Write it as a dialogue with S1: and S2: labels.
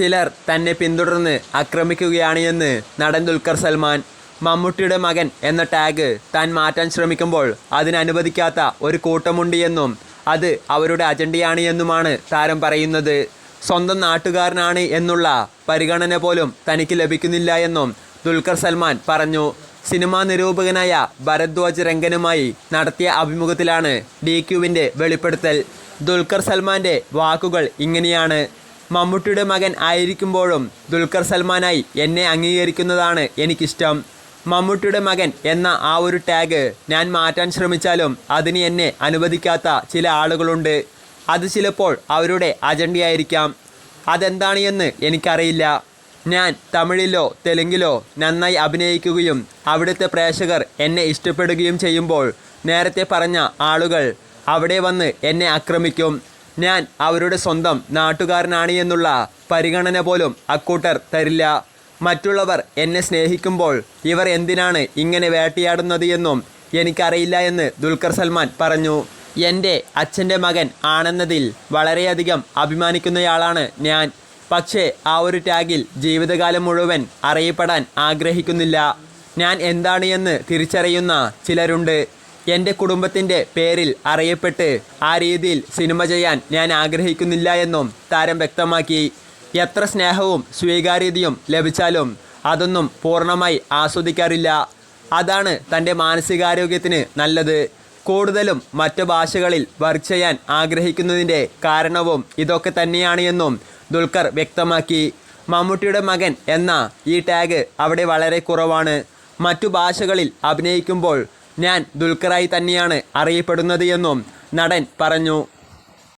S1: ചിലർ തന്നെ പിന്തുടർന്ന് ആക്രമിക്കുകയാണ് എന്ന് നടൻ ദുൽഖർ സൽമാൻ മമ്മൂട്ടിയുടെ മകൻ എന്ന ടാഗ് താൻ മാറ്റാൻ ശ്രമിക്കുമ്പോൾ അതിനനുവദിക്കാത്ത ഒരു കൂട്ടമുണ്ട് എന്നും അത് അവരുടെ അജണ്ടയാണ് എന്നുമാണ് താരം പറയുന്നത്. സ്വന്തം നാട്ടുകാരനാണ് എന്നുള്ള പരിഗണന പോലും തനിക്ക് ലഭിക്കുന്നില്ല എന്നും ദുൽഖർ സൽമാൻ പറഞ്ഞു. സിനിമാ നിരൂപകനായ ഭരദ്വാജ് രംഗനുമായി നടത്തിയ അഭിമുഖത്തിലാണ് ഡി ക്യുവിന്റെ വെളിപ്പെടുത്തൽ. ദുൽഖർ സൽമാന്റെ വാക്കുകൾ ഇങ്ങനെയാണ്. മമ്മൂട്ടിയുടെ മകൻ ആയിരിക്കുമ്പോഴും ദുൽഖർ സൽമാനായി എന്നെ അംഗീകരിക്കുന്നതാണ് എനിക്കിഷ്ടം. മമ്മൂട്ടിയുടെ മകൻ എന്ന ആ ഒരു ടാഗ് ഞാൻ മാറ്റാൻ ശ്രമിച്ചാലും അതിന് എന്നെ അനുവദിക്കാത്ത ചില ആളുകളുണ്ട്. അത് ചിലപ്പോൾ അവരുടെ അജണ്ടയായിരിക്കാം. അതെന്താണ് എന്ന് എനിക്കറിയില്ല. ഞാൻ തമിഴിലോ തെലുങ്കിലോ നന്നായി അഭിനയിക്കുകയും അവിടുത്തെ പ്രേക്ഷകർ എന്നെ ഇഷ്ടപ്പെടുകയും ചെയ്യുമ്പോൾ നേരത്തെ പറഞ്ഞ ആളുകൾ അവിടെ വന്ന് എന്നെ ആക്രമിക്കും. ഞാൻ അവരുടെ സ്വന്തം നാട്ടുകാരനാണ് എന്നുള്ള പരിഗണന പോലും അക്കൂട്ടർ തരില്ല. മറ്റുള്ളവർ എന്നെ സ്നേഹിക്കുമ്പോൾ ഇവർ എന്തിനാണ് ഇങ്ങനെ വേട്ടയാടുന്നത് എന്നും എനിക്കറിയില്ല എന്ന് ദുൽഖർ സൽമാൻ പറഞ്ഞു. എന്റെ അച്ഛന്റെ മകൻ ആണെന്നതിൽ വളരെയധികം അഭിമാനിക്കുന്നയാളാണ് ഞാൻ. പക്ഷേ ആ ഒരു ടാഗിൽ ജീവിതകാലം മുഴുവൻ അറിയപ്പെടാൻ ആഗ്രഹിക്കുന്നില്ല. ഞാൻ എന്താണ് എന്ന് തിരിച്ചറിയുന്ന ചിലരുണ്ട്. എന്റെ കുടുംബത്തിന്റെ പേരിൽ അറിയപ്പെട്ട് ആ രീതിയിൽ സിനിമ ചെയ്യാൻ ഞാൻ ആഗ്രഹിക്കുന്നില്ല എന്നും താരം വ്യക്തമാക്കി. എത്ര സ്നേഹവും സ്വീകാര്യതയും ലഭിച്ചാലും അതൊന്നും പൂർണമായി ആസ്വദിക്കാറില്ല. അതാണ് തന്റെ മാനസികാരോഗ്യത്തിന് നല്ലത്. കൂടുതലും മറ്റു ഭാഷകളിൽ വർക്ക് ചെയ്യാൻ ആഗ്രഹിക്കുന്നതിന്റെ കാരണവും ഇതൊക്കെ തന്നെയാണ് എന്നും ദുൽഖർ വ്യക്തമാക്കി. മമ്മൂട്ടിയുടെ മകൻ എന്ന ഈ ടാഗ് അവിടെ വളരെ കുറവാണ്. മറ്റു ഭാഷകളിൽ അഭിനയിക്കുമ്പോൾ ഞാൻ ദുൽഖറായി തന്നെയാണ് അറിയപ്പെടുന്നത് എന്നും നടൻ പറഞ്ഞു.